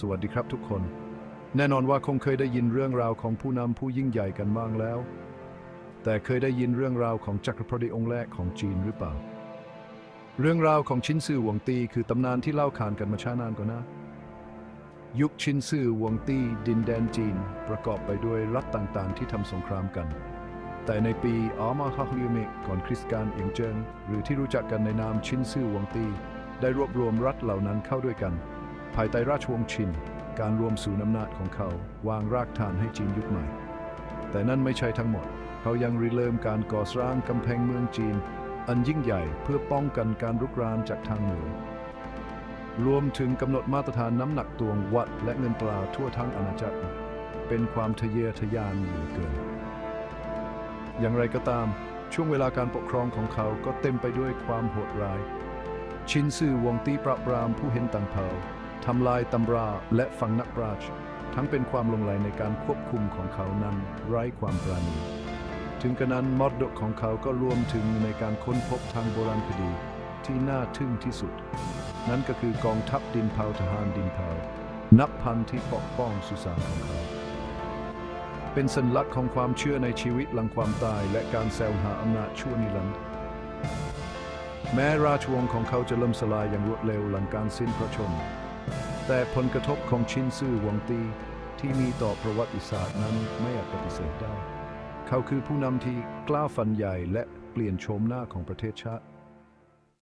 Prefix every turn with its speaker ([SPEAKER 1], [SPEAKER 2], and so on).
[SPEAKER 1] สวัสดีครับทุกคน แน่นอนว่าคงเคยได้ยินเรื่องราวของผู้นำผู้ยิ่งใหญ่กันบ้างแล้ว แต่เคยได้ยินเรื่องราวของจักรพรรดิองค์แรกของจีนหรือเปล่า เรื่องราวของชินซือหวงตีคือตำนานที่เล่าขานกันมาช้านานกว่านะ ยุคชินซือหวงตีดินแดนจีน ประกอบไปด้วยรัฐต่างๆ ที่ทำสงครามกัน แต่ในปีอามาฮาฮลิวเมกก่อนคริสต์กาลเอียงเจิงหรือที่รู้จักกันในนามชินซือหวงตีได้รวบรวมรัฐเหล่านั้นเข้าด้วยกัน ภายใต้ราชวงศ์ชิน การรวมศูนย์อำนาจของเขาวางรากฐานให้จีนยุคใหม่ แต่นั่นไม่ใช่ทั้งหมด เขายังริเริ่มการก่อสร้างกำแพงเมืองจีน อันยิ่งใหญ่เพื่อป้องกันการรุกรานจากทางเหนือรวมถึงกำหนดมาตรฐานน้ำหนักตวงวัดและเงินตราทั่วทั้งอาณาจักร เป็นความทะเยอทะยานเหลือเกิน อย่างไรก็ตาม ช่วงเวลาการปกครองของเขาก็เต็มไปด้วยความโหดร้าย ชินซือวงตีปราบปรามผู้เห็นต่างเผ่า ทำลายตำราและฝังนักปราชญ์ทั้งเป็นความลงไหลในการควบคุมของเขานั้นไร้ความปราณี ถึงกระนั้นมรดกของเขาก็รวมถึงในการค้นพบทางโบราณคดีที่น่าทึ่งที่สุด นั่นก็คือกองทัพดินเผาทหารดินเผานับพันที่ปกป้องสุสานของเขา เป็นสัญลักษณ์ของความเชื่อในชีวิตหลังความตายและการแสวหาอำนาจชั่วนิรันดร์แม้ราชวงศ์ของเขาจะล่มสลายอย่างรวดเร็วหลังการสิ้นพระชนม์ แต่ผลกระทบของชินซือหวงตีที่มีต่อประวัติศาสตร์นั้นไม่อาจปฏิเสธได้ เขาคือผู้นำที่กล้าฟันใหญ่และเปลี่ยนโฉมหน้าของประเทศชาติ